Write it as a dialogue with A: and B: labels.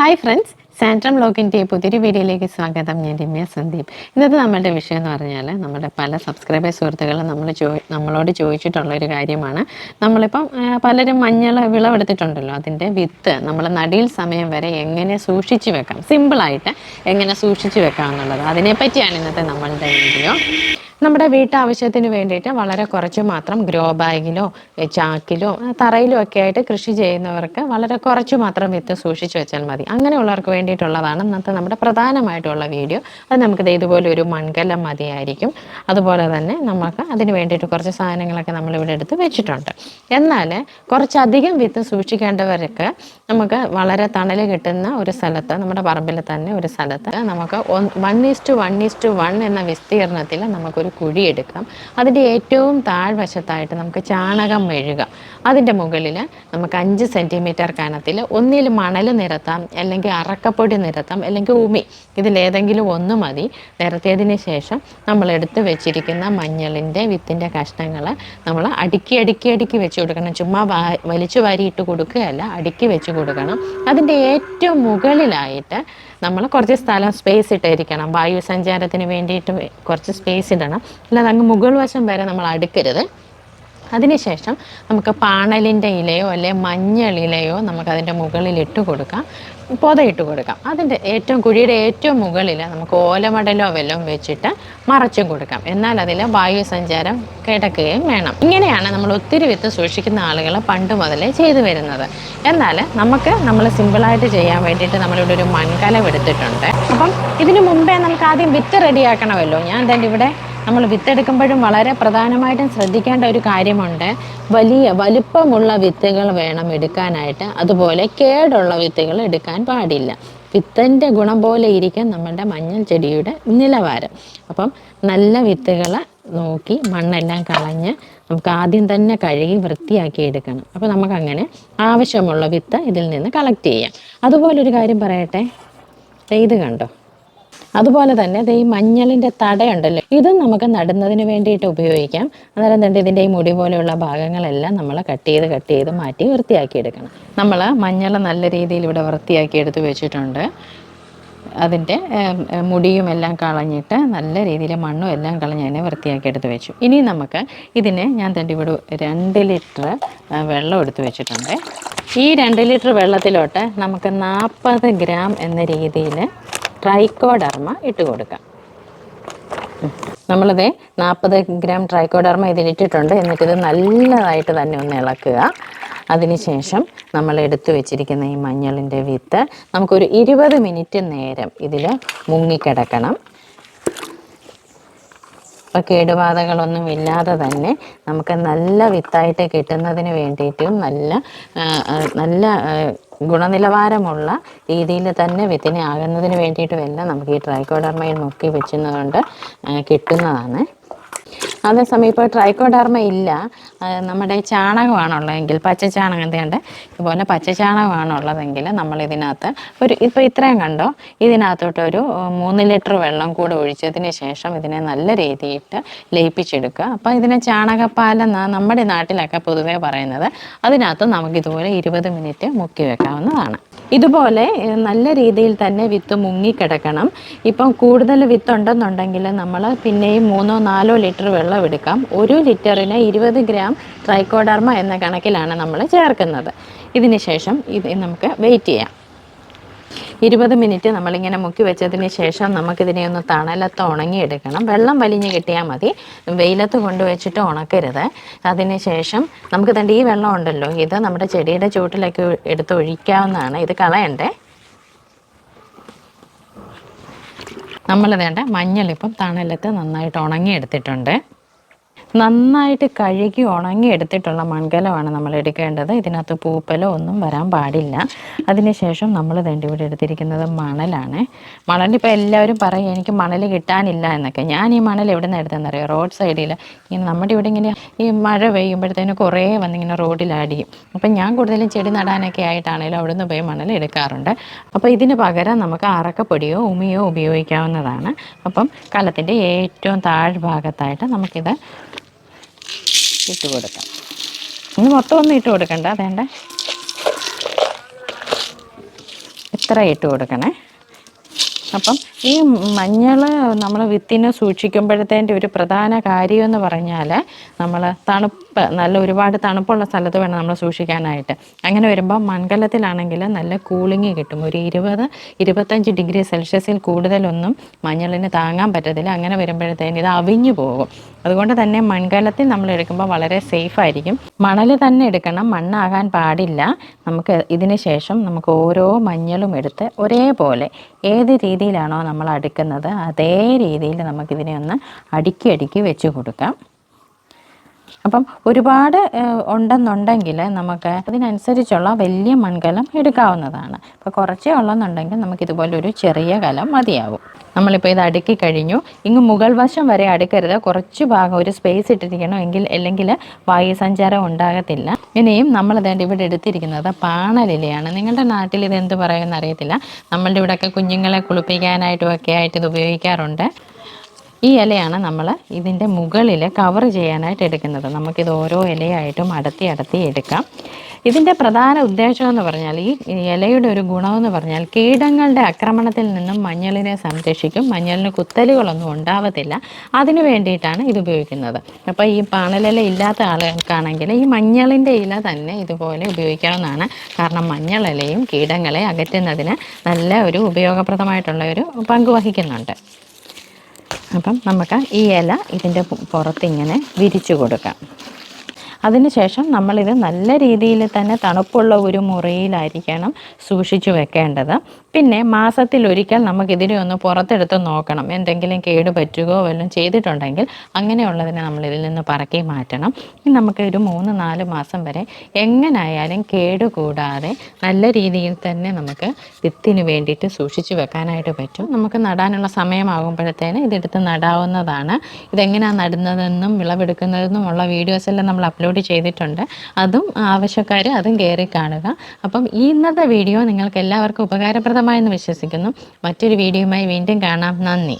A: Hi friends സാൻട്രം ബ്ലോഗിന്റെ പുതിയൊരു വീഡിയോയിലേക്ക് സ്വാഗതം. ഞാൻ രമ്യ സന്ദീപ്. ഇന്നത്തെ നമ്മളുടെ വിഷയം എന്ന് പറഞ്ഞാൽ നമ്മുടെ പല സബ്സ്ക്രൈബേഴ്സ് സുഹൃത്തുക്കളും നമ്മൾ ചോ നമ്മളോട് ചോദിച്ചിട്ടുള്ള ഒരു കാര്യമാണ്. നമ്മളിപ്പം പലരും മഞ്ഞൾ വിളവെടുത്തിട്ടുണ്ടല്ലോ. അതിന്റെ വിത്ത് നമ്മൾ നടിയിൽ സമയം വരെ എങ്ങനെ സൂക്ഷിച്ചു വെക്കാം? സിമ്പിളായിട്ട് എങ്ങനെ സൂക്ഷിച്ചു വെക്കാം എന്നുള്ളത്. അതിനെപ്പറ്റിയാണ് ഇന്നത്തെ നമ്മളുടെ വീഡിയോ നമ്മുടെ വീട്ടാവശ്യത്തിന് വേണ്ടിയിട്ട് വളരെ കുറച്ച് മാത്രം ഗ്രോ ബാഗിലോ ചാക്കിലോ തറയിലോ ഒക്കെ ആയിട്ട് കൃഷി ചെയ്യുന്നവർക്ക് വളരെ കുറച്ച് മാത്രം വിത്ത് സൂക്ഷിച്ചു വെച്ചാൽ മതി. അങ്ങനെയുള്ളവർക്ക് വേണ്ടിയിട്ടുള്ളതാണ് ഇന്നത്തെ നമ്മുടെ പ്രധാനമായിട്ടുള്ള വീഡിയോ. അത് നമുക്കിത് ഇതുപോലെ ഒരു മൺകലം മതിയായിരിക്കും. അതുപോലെ തന്നെ നമുക്ക് അതിന് വേണ്ടിയിട്ട് കുറച്ച് സാധനങ്ങളൊക്കെ നമ്മളിവിടെ എടുത്ത് വെച്ചിട്ടുണ്ട്. എന്നാൽ കുറച്ചധികം വിത്ത് സൂക്ഷിക്കേണ്ടവർക്ക് നമുക്ക് വളരെ തണൽ കിട്ടുന്ന ഒരു സ്ഥലത്ത് നമ്മുടെ പറമ്പിൽ തന്നെ ഒരു സ്ഥലത്ത് നമുക്ക് one east one east one എന്ന വിസ്തീർണത്തിൽ നമുക്കൊരു കുഴി എടുക്കാം. അതിന്റെ ഏറ്റവും താഴ്വശത്തായിട്ട് നമുക്ക് ചാണകം മെഴുക. അതിന്റെ മുകളിൽ നമുക്ക് അഞ്ച് സെന്റിമീറ്റർ കനത്തിൽ ഒന്നിൽ മണൽ നിരത്താം അല്ലെങ്കിൽ അറക്കപ്പൊടി നിരത്താം അല്ലെങ്കിൽ ഉമി ഇതിലേതെങ്കിലും ഒന്ന് മതി. നിരത്തിയതിന് ശേഷം നമ്മൾ എടുത്ത് വെച്ചിരിക്കുന്ന മഞ്ഞളിന്റെ വിത്തിന്റെ കഷ്ണങ്ങൾ നമ്മൾ അടുക്കി അടുക്കി അടുക്കി വെച്ച് കൊടുക്കണം. ചുമ്മാ വലിച്ചു വാരിയിട്ട് കൊടുക്കുകയല്ല അടുക്കി വെച്ച് കൊടുക്കണം. അതിന്റെ ഏറ്റവും മുകളിലായിട്ട് നമ്മൾ കുറച്ച് സ്ഥലം സ്പേസ് ഇട്ടിരിക്കണം. വായു സഞ്ചാരത്തിന് വേണ്ടിയിട്ട് കുറച്ച് സ്പേസ് ഇടണം. അല്ലാതെ അങ്ങ് മുകൾ വശം വരെ നമ്മൾ അടുക്കരുത്. അതിനുശേഷം നമുക്ക് പാണലിന്റെ ഇലയോ അല്ലെ മഞ്ഞൾ ഇലയോ നമുക്ക് അതിന്റെ മുകളിൽ ഇട്ട് കൊടുക്കാം. പൊതയിട്ട് കൊടുക്കാം. അതിന്റെ ഏറ്റവും കുഴിയുടെ ഏറ്റവും മുകളിൽ നമുക്ക് ഓലമടലോ വല്ലതും വെച്ചിട്ട് മറച്ചും കൊടുക്കാം. എന്നാൽ അതിൽ വായു സഞ്ചാരം കിടക്കുകയും വേണം. ഇങ്ങനെയാണ് നമ്മൾ ഒത്തിരി വിത്ത് സൂക്ഷിക്കുന്ന ആളുകൾ പണ്ട് മുതലേ ചെയ്തു വരുന്നത്. എന്നാൽ നമുക്ക് നമ്മൾ സിമ്പിളായിട്ട് ചെയ്യാൻ വേണ്ടിയിട്ട് നമ്മളിവിടെ ഒരു മൺകലം എടുത്തിട്ടുണ്ട്. അപ്പം ഇതിനു മുമ്പേ നമുക്ക് ആദ്യം വിത്ത് റെഡിയാക്കണമല്ലോ. ഞാൻ തന്നെ ഇവിടെ നമ്മൾ വിത്തെടുക്കുമ്പോഴും വളരെ പ്രധാനമായിട്ടും ശ്രദ്ധിക്കേണ്ട ഒരു കാര്യമുണ്ട്. വലിയ വലുപ്പമുള്ള വിത്തുകൾ വേണം എടുക്കാനായിട്ട്. അതുപോലെ കേടുള്ള വിത്തുകൾ എടുക്കാൻ പാടില്ല. വിത്തിന്റെ ഗുണം പോലെ ഇരിക്കും നമ്മുടെ മഞ്ഞൾ ചെടിയുടെ നിലവാരം. അപ്പം നല്ല വിത്തുകൾ നോക്കി മണ്ണെല്ലാം കളഞ്ഞ് നമുക്ക് ആദ്യം തന്നെ കഴുകി വൃത്തിയാക്കി എടുക്കണം. അപ്പോൾ നമുക്കങ്ങനെ ആവശ്യമുള്ള വിത്ത് ഇതിൽ നിന്ന് കളക്ട് ചെയ്യാം. അതുപോലൊരു കാര്യം പറയട്ടെ? ചെയ്ത് കണ്ടോ? അതുപോലെ തന്നെ ഈ മഞ്ഞളിന്റെ തടയുണ്ടല്ലോ ഇതും നമുക്ക് നടുന്നതിന് വേണ്ടിയിട്ട് ഉപയോഗിക്കാം. അന്നേരം തന്നെ ഇതിന്റെ ഈ മുടി പോലെയുള്ള ഭാഗങ്ങളെല്ലാം നമ്മൾ കട്ട് ചെയ്ത് കട്ട് ചെയ്ത് മാറ്റി വൃത്തിയാക്കി എടുക്കണം നമ്മൾ മഞ്ഞൾ നല്ല രീതിയിൽ ഇവിടെ വൃത്തിയാക്കി എടുത്ത് വെച്ചിട്ടുണ്ട്. അതിന്റെ മുടിയും എല്ലാം കളഞ്ഞിട്ട് നല്ല രീതിയിൽ മണ്ണും എല്ലാം കളഞ്ഞ് അതിനെ വൃത്തിയാക്കി എടുത്ത് വെച്ചു. ഇനി നമുക്ക് ഇതിനെ ഞാൻ തന്നെ ഇവിടെ രണ്ട് ലിറ്റർ വെള്ളം എടുത്ത് വെച്ചിട്ടുണ്ട്. ഈ രണ്ട് ലിറ്റർ വെള്ളത്തിലോട്ട് നമുക്ക് നാൽപ്പത് ഗ്രാം എന്ന രീതിയിൽ ട്രൈക്കോഡർമ ഇട്ട് കൊടുക്കാം. നമ്മളിത് നാൽപ്പത് ഗ്രാം ട്രൈക്കോഡർമ ഇതിലിട്ടിട്ടുണ്ട് എന്നിട്ടിത് നല്ലതായിട്ട് തന്നെ ഒന്ന് ഇളക്കുക. അതിനുശേഷം നമ്മൾ എടുത്തു വെച്ചിരിക്കുന്ന ഈ മഞ്ഞളിന്റെ വിത്ത് നമുക്കൊരു ഇരുപത് മിനിറ്റ് നേരം ഇതിൽ മുങ്ങിക്കിടക്കണം. അപ്പോൾ കേടുബാധകളൊന്നും ഇല്ലാതെ തന്നെ നമുക്ക് നല്ല വിത്തായിട്ട് കിട്ടുന്നതിന് വേണ്ടിയിട്ടും നല്ല നല്ല ഗുണനിലവാരമുള്ള രീതിയിൽ തന്നെ വിത്തിനെ ആകുന്നതിന് വേണ്ടിയിട്ടുമെല്ലാം നമുക്ക് ഈ ട്രൈക്കോഡർമയിൽ മുക്കി വെച്ചുന്നതുകൊണ്ട് കിട്ടുന്നതാണ്. അതേസമയം ഇപ്പോൾ ട്രൈക്കോഡർമ ഇല്ല. നമ്മുടെ ചാണകമാണുള്ളതെങ്കിൽ പച്ച ചാണകം എന്തുകൊണ്ട് ഇതുപോലെ പച്ച ചാണകമാണുള്ളതെങ്കിൽ നമ്മൾ ഇതിനകത്ത് ഒരു ഇപ്പോൾ ഇത്രയും കണ്ടോ? ഇതിനകത്തോട്ട് ഒരു ആ, മൂന്ന് ലിറ്റർ വെള്ളം കൂടെ ഒഴിച്ചതിന് ശേഷം ഇതിനെ നല്ല രീതിയിട്ട് ലയിപ്പിച്ചെടുക്കുക. അപ്പോൾ ഇതിനെ ചാണകപ്പാലെന്നാണ് നമ്മുടെ നാട്ടിലൊക്കെ പൊതുവേ പറയുന്നത്. അതിനകത്ത് നമുക്കിതുപോലെ ഇരുപത് മിനിറ്റ് മുക്കി വെക്കാവുന്നതാണ്. ഇതുപോലെ നല്ല രീതിയിൽ തന്നെ വിത്ത് മുങ്ങിക്കിടക്കണം. ഇപ്പം കൂടുതൽ വിത്തുണ്ടെന്നുണ്ടെങ്കിൽ നമ്മൾ പിന്നെയും മൂന്നോ നാലോ ലിറ്റർ വെള്ളം എടുക്കാം. ഒരു ലിറ്ററിന് ഇരുപത് ഗ്രാം ട്രൈക്കോഡർമ എന്ന കണക്കിലാണ് നമ്മൾ ചേർക്കുന്നത്. ഇതിന് ശേഷം ഇത് നമുക്ക് വെയിറ്റ് ചെയ്യാം. ഇരുപത് മിനിറ്റ് നമ്മളിങ്ങനെ മുക്കി വെച്ചതിന് ശേഷം നമുക്കിതിനെ ഒന്ന് തണലത്ത് ഉണങ്ങിയെടുക്കണം. വെള്ളം വലിഞ്ഞ് കിട്ടിയാൽ മതി. വെയിലത്ത് കൊണ്ടുവച്ചിട്ട് ഉണക്കരുത്. അതിന് ശേഷം നമുക്ക് തന്നെ ഈ വെള്ളം ഉണ്ടല്ലോ ഇത് നമ്മുടെ ചെടിയുടെ ചൂട്ടിലൊക്കെ എടുത്ത് ഒഴിക്കാവുന്നതാണ് ഇത് കളയണ്ടേ. നമ്മൾ വേണ്ട മഞ്ഞളിപ്പം തണലത്ത് നന്നായിട്ട് ഉണങ്ങിയെടുത്തിട്ടുണ്ട്. നന്നായിട്ട് കഴുകി ഉണങ്ങി എടുത്തിട്ടുള്ള മൺകലമാണ് നമ്മൾ എടുക്കേണ്ടത്. ഇതിനകത്ത് പൂപ്പലോ ഒന്നും വരാൻ പാടില്ല. അതിനുശേഷം നമ്മൾ തേണ്ടി ഇവിടെ എടുത്തിരിക്കുന്നത് മണലാണ്. മണലിപ്പോൾ എല്ലാവരും പറയും എനിക്ക് മണൽ കിട്ടാനില്ല എന്നൊക്കെ. ഞാൻ ഈ മണൽ എവിടെ നിന്ന് എടുത്തതെന്നറിയോ റോഡ് സൈഡിൽ ഇങ്ങനെ നമ്മുടെ ഇവിടെ ഇങ്ങനെ ഈ മഴ പെയ്യുമ്പോഴത്തേന് കുറേ വന്നിങ്ങനെ റോഡിൽ അടിയും അപ്പം ഞാൻ കൂടുതലും ചെടി നടാനൊക്കെ ആയിട്ടാണെങ്കിലും അവിടെ നിന്ന് പോയി മണൽ എടുക്കാറുണ്ട്. അപ്പോൾ ഇതിന് പകരം നമുക്ക് അറക്കപ്പൊടിയോ ഉമിയോ ഉപയോഗിക്കാവുന്നതാണ്. അപ്പം കലത്തിന്റെ ഏറ്റവും താഴ്ഭാഗത്തായിട്ട് നമുക്കിത് ഇട്ട് കൊടുക്കാം. ഇനി മൊത്തം ഒന്നും ഇട്ട് കൊടുക്കണ്ട. വേണ്ട
B: ഇത്ര ഇട്ട് കൊടുക്കണേ? അപ്പം ഈ മഞ്ഞൾ നമ്മൾ വിത്തിനെ സൂക്ഷിക്കുമ്പോഴത്തേന്റെ ഒരു പ്രധാന കാര്യം എന്ന് പറഞ്ഞാൽ നമ്മൾ തണുപ്പ് നല്ല ഒരുപാട് തണുപ്പുള്ള സ്ഥലത്ത് വേണം നമ്മൾ സൂക്ഷിക്കാനായിട്ട്. അങ്ങനെ വരുമ്പോൾ മൺകലത്തിലാണെങ്കിൽ നല്ല കൂളിങ് കിട്ടും. ഒരു ഇരുപത് ഇരുപത്തഞ്ച് ഡിഗ്രി സെൽഷ്യസിൽ കൂടുതലൊന്നും മഞ്ഞളിന് താങ്ങാൻ പറ്റത്തില്ല. അങ്ങനെ വരുമ്പോഴത്തേന് ഇത് അവിഞ്ഞു പോകും. അതുകൊണ്ട് തന്നെ മൺകലത്തിൽ നമ്മൾ എടുക്കുമ്പോൾ വളരെ സേഫ് ആയിരിക്കും. മണൽ തന്നെ എടുക്കണം. മണ്ണാകാൻ പാടില്ല. നമുക്ക് ഇതിന് ശേഷം നമുക്ക് ഓരോ മഞ്ഞളും എടുത്ത് ഒരേപോലെ ഏത് രീതിയിലാണോ നമ്മൾ അടുക്കുന്നത്? അതേ രീതിയിൽ നമുക്കിതിനെ ഒന്ന് അടുക്കി അടുക്കി വെച്ച് കൊടുക്കാം. അപ്പം ഒരുപാട് ഉണ്ടെന്നുണ്ടെങ്കിൽ നമുക്ക് അതിനനുസരിച്ചുള്ള വലിയ മൺകലം എടുക്കാവുന്നതാണ്. ഇപ്പോൾ കുറച്ചേ ഉള്ളെന്നുണ്ടെങ്കിൽ നമുക്ക് ഇതുപോലെ ഒരു ചെറിയ കലം മതിയാവും. നമ്മളിപ്പോൾ ഇത് അടുക്കി കഴിഞ്ഞു. ഇങ്ങ് മുകൾ വശം വരെ അടുക്കരുത്. കുറച്ച് ഭാഗം ഒരു സ്പേസ് ഇട്ടിരിക്കണം എങ്കിൽ അല്ലെങ്കിൽ വായുസഞ്ചാരം ഉണ്ടാകത്തില്ല. ഇനിയും നമ്മൾ ഇവിടെ എടുത്തിരിക്കുന്നത് പാണലിലയാണ്. നിങ്ങളുടെ നാട്ടിൽ ഇത് എന്ത് പറയുമെന്ന് അറിയത്തില്ല. നമ്മളുടെ ഇവിടെയൊക്കെ കുഞ്ഞുങ്ങളെ കുളിപ്പിക്കാനായിട്ടും ഒക്കെ ആയിട്ട് ഇത് ഉപയോഗിക്കാറുണ്ട്. ഈ ഇലയാണ് നമ്മൾ ഇതിന്റെ മുകളിൽ കവർ ചെയ്യാനായിട്ട് എടുക്കുന്നത്. നമുക്കിത് ഓരോ ഇലയായിട്ടും അടത്തി അടത്തി എടുക്കാം. ഇതിന്റെ പ്രധാന ഉദ്ദേശം എന്ന് പറഞ്ഞാൽ ഈ ഇലയുടെ ഒരു ഗുണമെന്ന് പറഞ്ഞാൽ കീടങ്ങളുടെ ആക്രമണത്തിൽ നിന്നും മഞ്ഞളിനെ സംരക്ഷിക്കും. മഞ്ഞളിന് കുത്തലുകളൊന്നും ഉണ്ടാവത്തില്ല. അതിന് വേണ്ടിയിട്ടാണ് ഇത് ഉപയോഗിക്കുന്നത്. അപ്പോൾ ഈ പാണലില ഇല്ലാത്ത ആളുകൾക്കാണെങ്കിൽ ഈ മഞ്ഞളിന്റെ ഇല തന്നെ ഇതുപോലെ ഉപയോഗിക്കാവുന്നതാണ്. കാരണം മഞ്ഞളിലയും കീടങ്ങളെ അകറ്റുന്നതിന് നല്ല ഒരു ഉപയോഗപ്രദമായിട്ടുള്ള ഒരു പങ്ക് വഹിക്കുന്നുണ്ട്. അപ്പം നമുക്ക് ഈ ഇല ഇതിന്റെ പുറത്തിങ്ങനെ വിരിച്ചു കൊടുക്കാം. അതിനുശേഷം നമ്മളിത് നല്ല രീതിയിൽ തന്നെ തണുപ്പുള്ള ഒരു മുറിയിലായിരിക്കണം സൂക്ഷിച്ചു വെക്കേണ്ടത്. പിന്നെ മാസത്തിൽ ഒരിക്കൽ നമുക്ക് ഇതിനെ ഒന്ന് പുറത്തെടുത്ത് നോക്കണം. എന്തെങ്കിലും കേട് പറ്റുകയോ വല്ലതും ചെയ്തിട്ടുണ്ടെങ്കിൽ അങ്ങനെയുള്ളതിനെ നമ്മൾ ഇതിൽ നിന്ന് പറക്കി മാറ്റണം. ഇനി നമുക്ക് ഒരു മൂന്ന് നാല് മാസം വരെ എങ്ങനായാലും കേട് കൂടാതെ നല്ല രീതിയിൽ തന്നെ നമുക്ക് വിത്തിന് വേണ്ടിയിട്ട് സൂക്ഷിച്ചു വെക്കാനായിട്ട് പറ്റും. നമുക്ക് നടാനുള്ള സമയമാകുമ്പോഴത്തേന് ഇതെടുത്ത് നടാവുന്നതാണ്. ഇതെങ്ങനെയാണ് നടുന്നതെന്നും വിളവെടുക്കുന്നതെന്നും ഉള്ള വീഡിയോസ് എല്ലാം നമ്മൾ അപ്ലോഡ് ചെയ്തിട്ടുണ്ട്. അതും ആവശ്യക്കാർ അതും കയറി കാണുക. അപ്പം ഇന്നത്തെ വീഡിയോ നിങ്ങൾക്ക് എല്ലാവർക്കും ഉപകാരപ്രദമായെന്ന് വിശ്വസിക്കുന്നു. മറ്റൊരു വീഡിയോയുമായി വീണ്ടും കാണാം. നന്ദി.